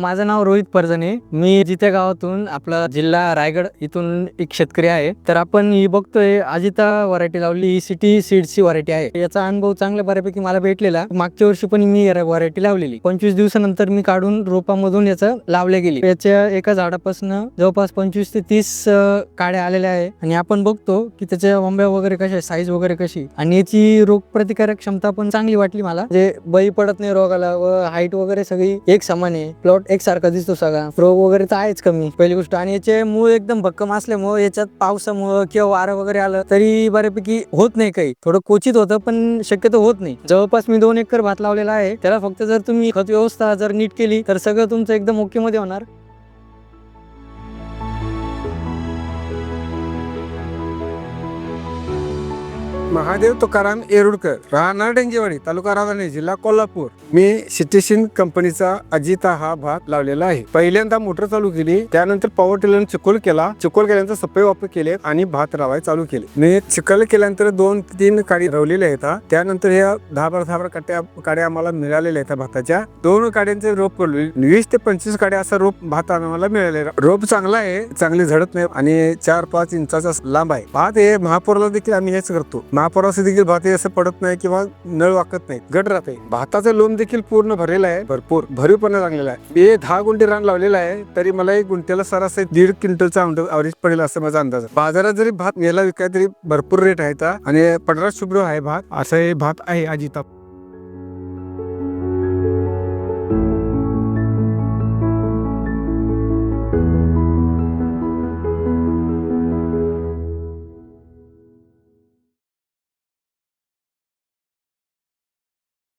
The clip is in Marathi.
माझं नाव रोहित परजणे. मी जिथे गावातून आपला जिल्हा रायगड इथून एक शेतकरी आहे. तर आपण ही बघतोय अजिता व्हरायटी लावली. ही सिटी सीडची व्हरायटी आहे. याचा अनुभव चांगल्या बऱ्यापैकी मला भेटलेला. मागच्या वर्षी पण मी व्हरायटी लावलेली. पंचवीस दिवसानंतर मी काढून रोपामधून याचं लावले गेली. याच्या एका झाडापासून जवळपास पंचवीस ते तीस काड्या आलेल्या आहे. आणि आपण बघतो की त्याच्या वंब्या वगैरे कशा साईज वगैरे कशी आणि याची रोग प्रतिकारक क्षमता पण चांगली वाटली मला. जे बळी पडत नाही रोगाला व हाईट वगैरे सगळी एक समान आहे. प्लॉट एकसारखा दिसतो सगळा. रोग वगैरे तर आहेच कमी. पहिली गोष्ट. आणि याचे मूळ एकदम भक्कम असल्यामुळे याच्यात पावसामुळं किंवा वारं वगैरे आलं तरी बऱ्यापैकी होत नाही काही. थोडं क्वचित होतं पण शक्यतो होत नाही. जवळपास मी दोन एकर भात लावलेला आहे. त्याला फक्त जर तुम्ही खत व्यवस्था जर नीट केली तर सगळं तुमचं एकदम ओके मध्ये होणार. महादेव तुकाराम येरुडकर राहणार डेंगेवाडी तालुका राधाने जिल्हा कोल्हापूर. मी सिटीशिन कंपनीचा अजिता हा भात लावलेला आहे. पहिल्यांदा मोटर चालू केली त्यानंतर पॉवर टिलर चिकोल केला. चिकोल केल्यानंतर सफाई वापर केले आणि भात लावाय चालू केले. मी चिखल केल्यानंतर दोन तीन काडी रवलेल्या आहेत त्यानंतर ह्या दहा बारा दहा बारा काट्या काड्या आम्हाला मिळालेल्या आहेत भाताच्या. दोन काड्यांचे रोप पडले. वीस ते पंचवीस काड्या असा रोप भात आम्हाला मिळालेला रोप चांगला आहे चांगली झडत नाही आणि चार पाच इंचाचा लांब आहे. भात हे महापौरला देखील आम्ही हेच करतो. महापौराचं देखील भात असं पडत नाही किंवा नळ वाकत नाही गट राहते. भाताचं लोम देखील पूर्ण भरलेलं आहे. भरपूर. भरीवपणा लागलेला आहे. मी दहा गुंठे रान लावलेला आहे तरी मला एक गुंठ्याला सरासरी दीड क्विंटलचा अवरेज पडेल असं माझा अंदाज आहे. बाजारात जरी भात नेला विकाय तरी भरपूर रेट आहे आणि पडरा शुभ्र आहे भात. असं हे भात आहे अजिता